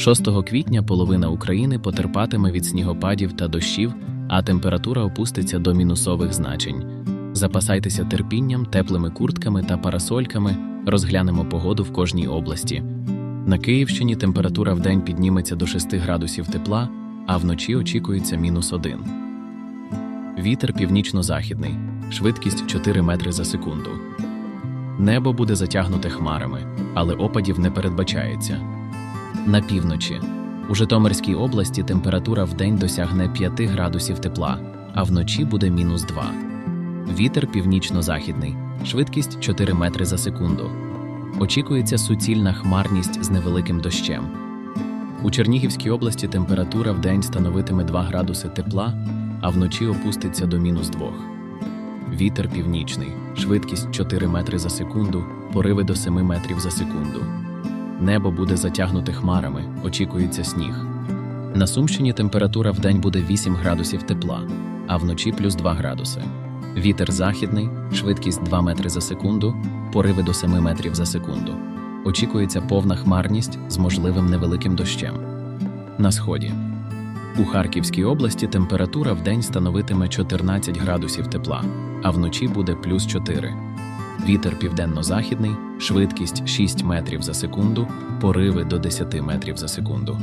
6 квітня половина України потерпатиме від снігопадів та дощів, а температура опуститься до мінусових значень. Запасайтеся терпінням, теплими куртками та парасольками, розглянемо погоду в кожній області. На Київщині температура вдень підніметься до 6 градусів тепла, а вночі очікується мінус 1. Вітер північно-західний, швидкість 4 метри за секунду. Небо буде затягнуте хмарами, але опадів не передбачається. На півночі. У Житомирській області температура вдень досягне 5 градусів тепла, а вночі буде мінус 2. Вітер північно-західний, швидкість 4 метри за секунду. Очікується суцільна хмарність з невеликим дощем. У Чернігівській області температура вдень становитиме 2 градуси тепла, а вночі опуститься до мінус 2. Вітер північний, швидкість 4 метри за секунду, пориви до 7 метрів за секунду. Небо буде затягнуте хмарами, очікується сніг. На Сумщині температура вдень буде 8 градусів тепла, а вночі плюс 2 градуси. Вітер західний, швидкість 2 метри за секунду, пориви до 7 метрів за секунду. Очікується повна хмарність з можливим невеликим дощем. На сході. У Харківській області температура вдень становитиме 14 градусів тепла, а вночі буде плюс 4. Вітер південно-західний, швидкість 6 метрів за секунду, пориви до 10 метрів за секунду.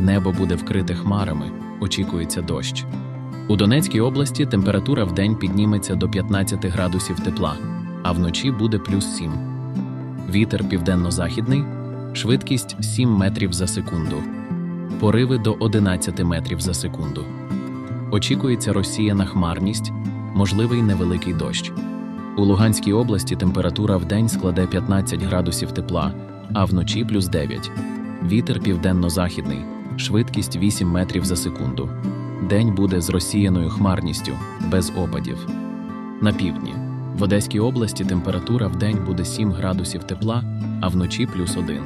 Небо буде вкрите хмарами, очікується дощ. У Донецькій області температура вдень підніметься до 15 градусів тепла, а вночі буде плюс 7. Вітер південно-західний, швидкість 7 метрів за секунду, пориви до 11 метрів за секунду. Очікується розсіяна хмарність, можливий невеликий дощ. У Луганській області температура вдень складе 15 градусів тепла, а вночі плюс 9. Вітер південно-західний, швидкість 8 метрів за секунду. День буде з розсіяною хмарністю, без опадів. На півдні. В Одеській області температура вдень буде 7 градусів тепла, а вночі плюс 1.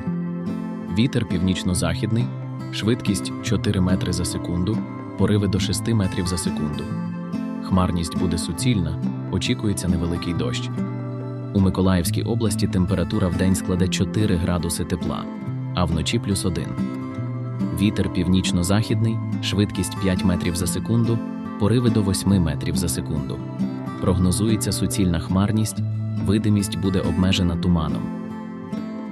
Вітер північно-західний, швидкість 4 метри за секунду, пориви до 6 метрів за секунду. Хмарність буде суцільна, очікується невеликий дощ. У Миколаївській області температура вдень складе 4 градуси тепла, а вночі плюс 1. Вітер північно-західний, швидкість 5 метрів за секунду, пориви до 8 метрів за секунду. Прогнозується суцільна хмарність, видимість буде обмежена туманом.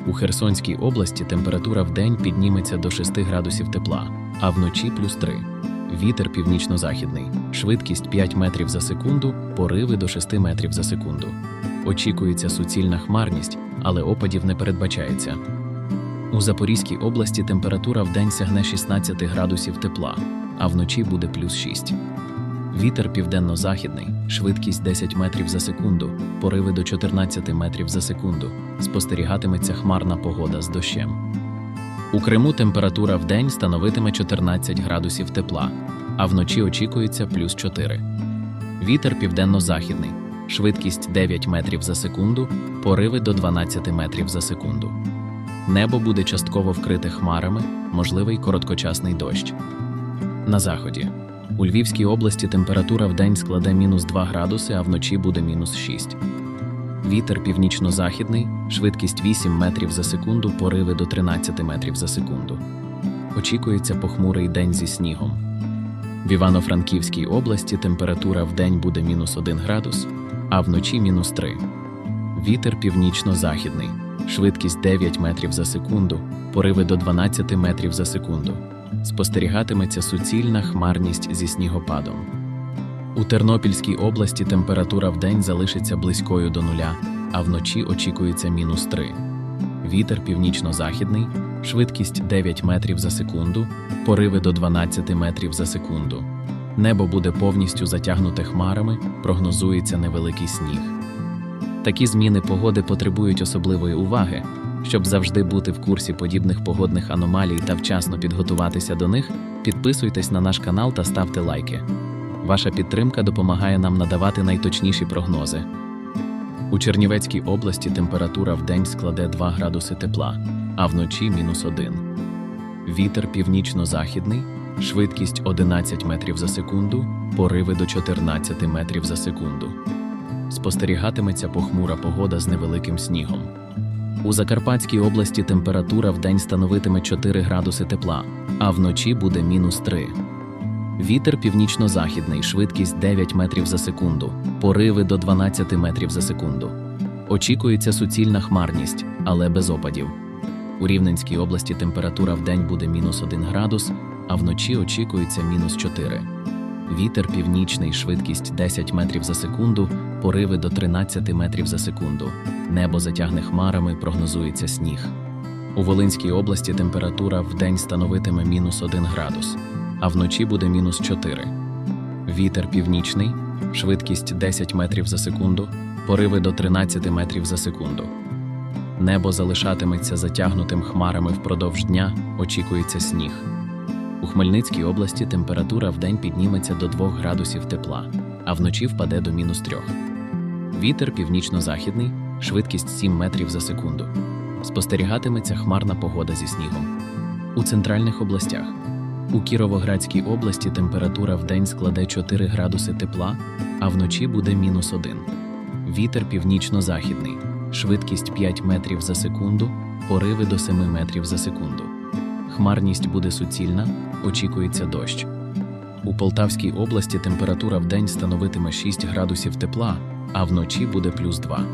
У Херсонській області температура вдень підніметься до 6 градусів тепла, а вночі плюс 3. Вітер північно-західний, швидкість 5 метрів за секунду, пориви до 6 метрів за секунду. Очікується суцільна хмарність, але опадів не передбачається. У Запорізькій області температура вдень сягне 16 градусів тепла, а вночі буде плюс 6. Вітер південно-західний, швидкість 10 метрів за секунду, пориви до 14 метрів за секунду. Спостерігатиметься хмарна погода з дощем. У Криму температура вдень становитиме 14 градусів тепла, а вночі очікується плюс 4. Вітер південно-західний, швидкість 9 метрів за секунду, пориви до 12 метрів за секунду. Небо буде частково вкрите хмарами, можливий короткочасний дощ. На заході. У Львівській області температура вдень складе мінус 2 градуси, а вночі буде мінус 6. Вітер північно-західний, швидкість 8 метрів за секунду, пориви до 13 метрів за секунду. Очікується похмурий день зі снігом. В Івано-Франківській області температура вдень буде мінус 1 градус, а вночі мінус 3. Вітер північно-західний, швидкість 9 метрів за секунду, пориви до 12 метрів за секунду. Спостерігатиметься суцільна хмарність зі снігопадом. У Тернопільській області температура вдень залишиться близькою до нуля, а вночі очікується мінус 3. Вітер північно-західний, швидкість 9 метрів за секунду, пориви до 12 метрів за секунду. Небо буде повністю затягнуте хмарами, прогнозується невеликий сніг. Такі зміни погоди потребують особливої уваги. Щоб завжди бути в курсі подібних погодних аномалій та вчасно підготуватися до них, підписуйтесь на наш канал та ставте лайки. Ваша підтримка допомагає нам надавати найточніші прогнози. У Чернівецькій області температура вдень складе 2 градуси тепла, а вночі мінус 1. Вітер північно-західний, швидкість 11 метрів за секунду, пориви до 14 метрів за секунду. Спостерігатиметься похмура погода з невеликим снігом. У Закарпатській області температура вдень становитиме 4 градуси тепла, а вночі буде мінус 3. Вітер північно-західний, швидкість 9 метрів за секунду, пориви до 12 метрів за секунду. Очікується суцільна хмарність, але без опадів. У Рівненській області температура вдень буде мінус 1 градус, а вночі очікується мінус 4. Вітер північний, швидкість 10 метрів за секунду, пориви до 13 метрів за секунду. Небо затягне хмарами, прогнозується сніг. У Волинській області температура вдень становитиме мінус 1 градус, а вночі буде мінус 4. Вітер північний, швидкість 10 метрів за секунду, пориви до 13 метрів за секунду. Небо залишатиметься затягнутим хмарами впродовж дня, очікується сніг. У Хмельницькій області температура вдень підніметься до 2 градусів тепла, а вночі впаде до мінус 3. Вітер північно-західний, швидкість 7 метрів за секунду. Спостерігатиметься хмарна погода зі снігом. У центральних областях. У Кіровоградській області температура вдень складе 4 градуси тепла, а вночі буде мінус 1. Вітер північно-західний, швидкість 5 метрів за секунду, пориви до 7 метрів за секунду. Хмарність буде суцільна, очікується дощ. У Полтавській області температура вдень становитиме 6 градусів тепла, а вночі буде плюс 2.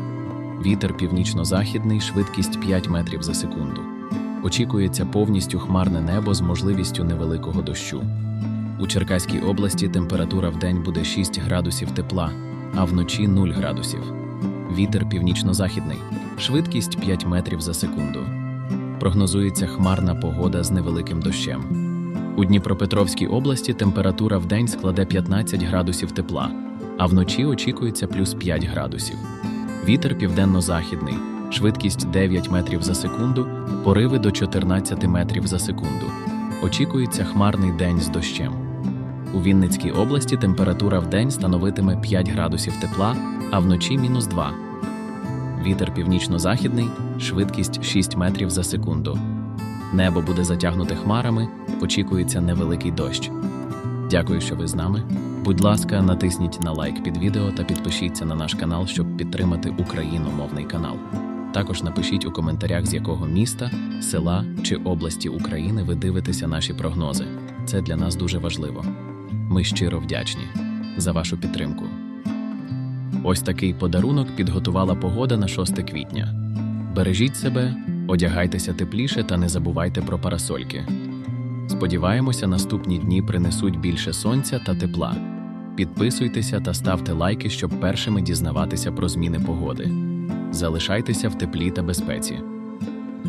Вітер північно-західний, швидкість 5 метрів за секунду. Очікується повністю хмарне небо з можливістю невеликого дощу. У Черкаській області температура вдень буде 6 градусів тепла, а вночі 0 градусів. Вітер північно-західний, швидкість 5 метрів за секунду. Прогнозується хмарна погода з невеликим дощем. У Дніпропетровській області температура вдень складе 15 градусів тепла, а вночі очікується плюс 5 градусів. Вітер південно-західний, швидкість 9 метрів за секунду, пориви до 14 метрів за секунду. Очікується хмарний день з дощем. У Вінницькій області температура вдень становитиме 5 градусів тепла, а вночі мінус 2. Вітер північно-західний, швидкість 6 метрів за секунду. Небо буде затягнуте хмарами, очікується невеликий дощ. Дякую, що ви з нами. Будь ласка, натисніть на лайк під відео та підпишіться на наш канал, щоб підтримати україномовний канал. Також напишіть у коментарях, з якого міста, села чи області України ви дивитеся наші прогнози. Це для нас дуже важливо. Ми щиро вдячні за вашу підтримку. Ось такий подарунок підготувала погода на 6 квітня. Бережіть себе, одягайтеся тепліше та не забувайте про парасольки. Сподіваємося, наступні дні принесуть більше сонця та тепла. Підписуйтеся та ставте лайки, щоб першими дізнаватися про зміни погоди. Залишайтеся в теплі та безпеці.